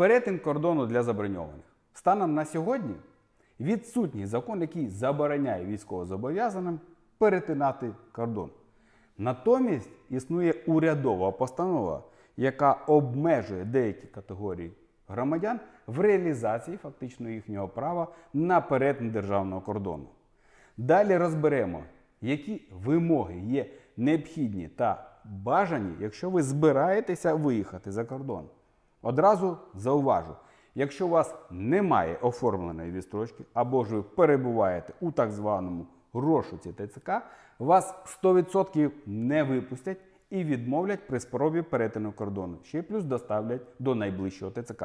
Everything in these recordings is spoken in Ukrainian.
Перетин кордону для заброньованих. Станом на сьогодні відсутній закон, який забороняє військовозобов'язаним перетинати кордон. Натомість існує урядова постанова, яка обмежує деякі категорії громадян в реалізації фактично їхнього права на перетин державного кордону. Далі розберемо, які вимоги є необхідні та бажані, якщо ви збираєтеся виїхати за кордон. Одразу зауважу, якщо у вас немає оформленої відстрочки або ж ви перебуваєте у так званому розшуці ТЦК, вас 100% не випустять і відмовлять при спробі перетину кордону. Ще плюс доставлять до найближчого ТЦК.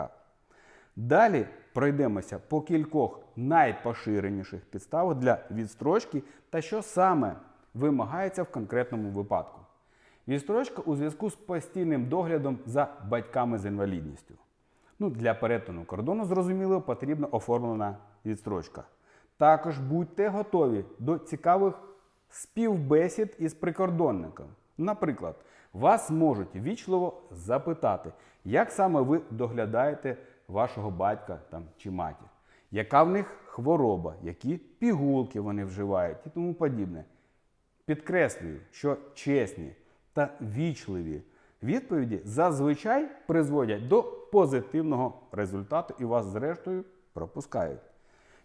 Далі пройдемося по кількох найпоширеніших підставах для відстрочки та що саме вимагається в конкретному випадку. Відстрочка у зв'язку з постійним доглядом за батьками з інвалідністю. Ну, для перетину кордону, зрозуміло, потрібна оформлена відстрочка. Також будьте готові до цікавих співбесід із прикордонником. Наприклад, вас можуть вічливо запитати, як саме ви доглядаєте вашого батька там, чи матір, яка в них хвороба, які пігулки вони вживають і тому подібне. Підкреслюю, що чесні та вічливі відповіді зазвичай призводять до позитивного результату і вас, зрештою, пропускають.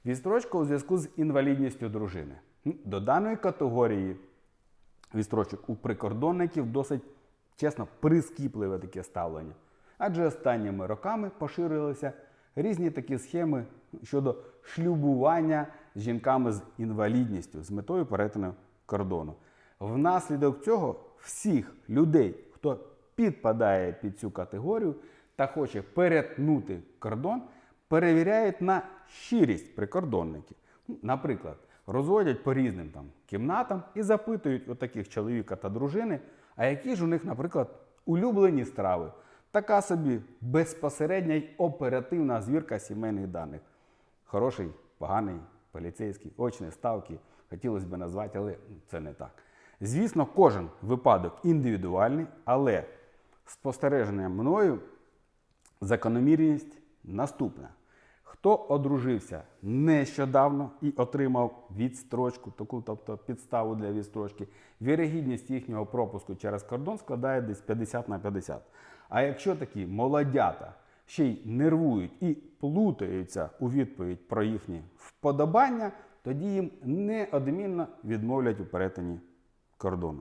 Відстрочка у зв'язку з інвалідністю дружини. До даної категорії відстрочок у прикордонників досить чесно прискіпливе таке ставлення. Адже останніми роками поширилися різні такі схеми щодо шлюбування з жінками з інвалідністю з метою перетину кордону. Внаслідок цього всіх людей, хто підпадає під цю категорію та хоче перетнути кордон, перевіряють на щирість прикордонників. Ну, Наприклад, розводять по різним там кімнатам і запитують у таких чоловіка та дружини, а які ж у них, наприклад, улюблені страви. Така собі безпосередня й оперативна звірка сімейних даних. Хороший, поганий, поліцейський, очні ставки. Хотілося б назвати, але це не так. Звісно, кожен випадок індивідуальний, але спостереження мною закономірність наступна. Хто одружився нещодавно і отримав відстрочку, таку, тобто підставу для відстрочки, вірогідність їхнього пропуску через кордон складає десь 50 на 50. А якщо такі молодята ще й нервують і плутаються у відповідь про їхні вподобання, тоді їм неодмінно відмовлять у перетині кордону.